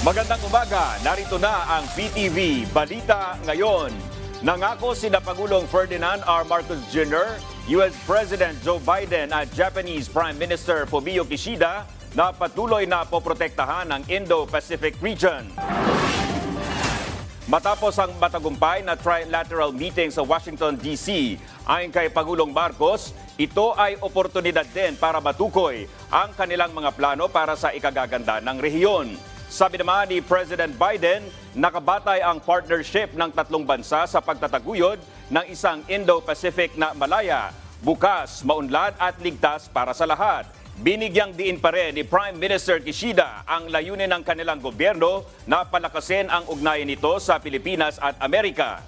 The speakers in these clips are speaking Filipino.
Magandang umaga, narito na ang PTV Balita Ngayon. Nangako si na Pangulong Ferdinand R. Marcos Jr., US President Joe Biden at Japanese Prime Minister Fumio Kishida na patuloy na poprotektahan ang Indo-Pacific region. Matapos ang matagumpay na trilateral meeting sa Washington, D.C., ayon kay Pangulong Marcos, ito ay oportunidad din para matukoy ang kanilang mga plano para sa ikagaganda ng rehiyon. Sabi naman ni President Biden, nakabatay ang partnership ng tatlong bansa sa pagtataguyod ng isang Indo-Pacific na malaya, bukas, maunlad at ligtas para sa lahat. Binigyang diin pa rin ni Prime Minister Kishida ang layunin ng kanilang gobyerno na palakasin ang ugnayan nito sa Pilipinas at Amerika.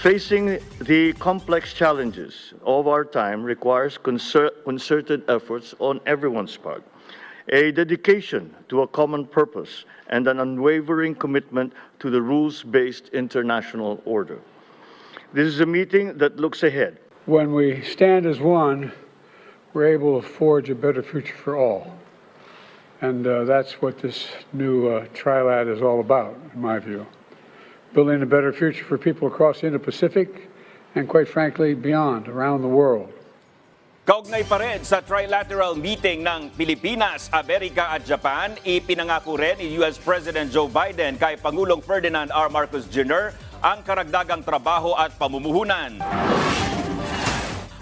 Facing the complex challenges of our time requires concer- concerted efforts on everyone's part, a dedication to a common purpose, and an unwavering commitment to the rules based international order. This is a meeting that looks ahead. When we stand as one, we're able to forge a better future for all. And uh, that's what this new uh, trilat is all about, in my view. Building a better future for people across the Indo-Pacific and, quite frankly, beyond, around the world. Kaugnay pa rin sa trilateral meeting ng Pilipinas, Amerika at Japan, ipinangako rin ni US President Joe Biden kay Pangulong Ferdinand R. Marcos Jr. ang karagdagang trabaho at pamumuhunan.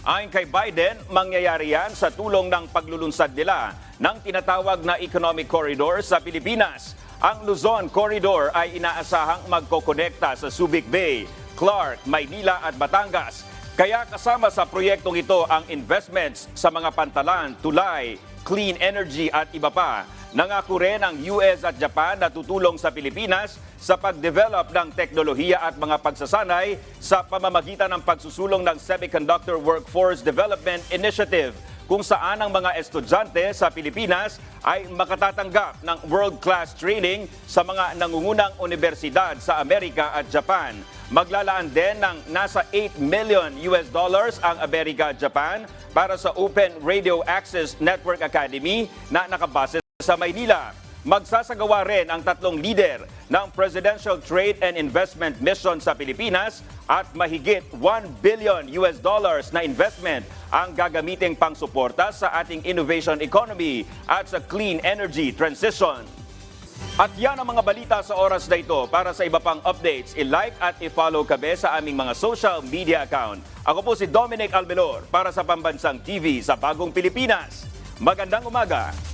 Ayon kay Biden, mangyayari yan sa tulong ng paglulunsad nila ng tinatawag na Economic Corridor sa Pilipinas. Ang Luzon Corridor ay inaasahang magkokonekta sa Subic Bay, Clark, Maynila at Batangas. Kaya kasama sa proyektong ito ang investments sa mga pantalan, tulay, clean energy at iba pa. Nangako rin ang US at Japan na tutulong sa Pilipinas sa pag-develop ng teknolohiya at mga pagsasanay sa pamamagitan ng pagsusulong ng Semiconductor Workforce Development Initiative kung saan ang mga estudyante sa Pilipinas ay makatatanggap ng world-class training sa mga nangungunang universidad sa Amerika at Japan. Maglalaan din ng nasa 8 million US dollars ang Amerika at Japan para sa Open Radio Access Network Academy na nakabase sa Maynila. Magsasagawa rin ang tatlong leader ng Presidential Trade and Investment Mission sa Pilipinas at mahigit 1 billion US dollars na investment ang gagamiting pangsuporta sa ating innovation economy at sa clean energy transition. At yan ang mga balita sa oras na ito. Para sa iba pang updates, i-like at i-follow kabe sa aming mga social media account. Ako po si Dominic Almelor para sa Pambansang TV sa Bagong Pilipinas. Magandang umaga!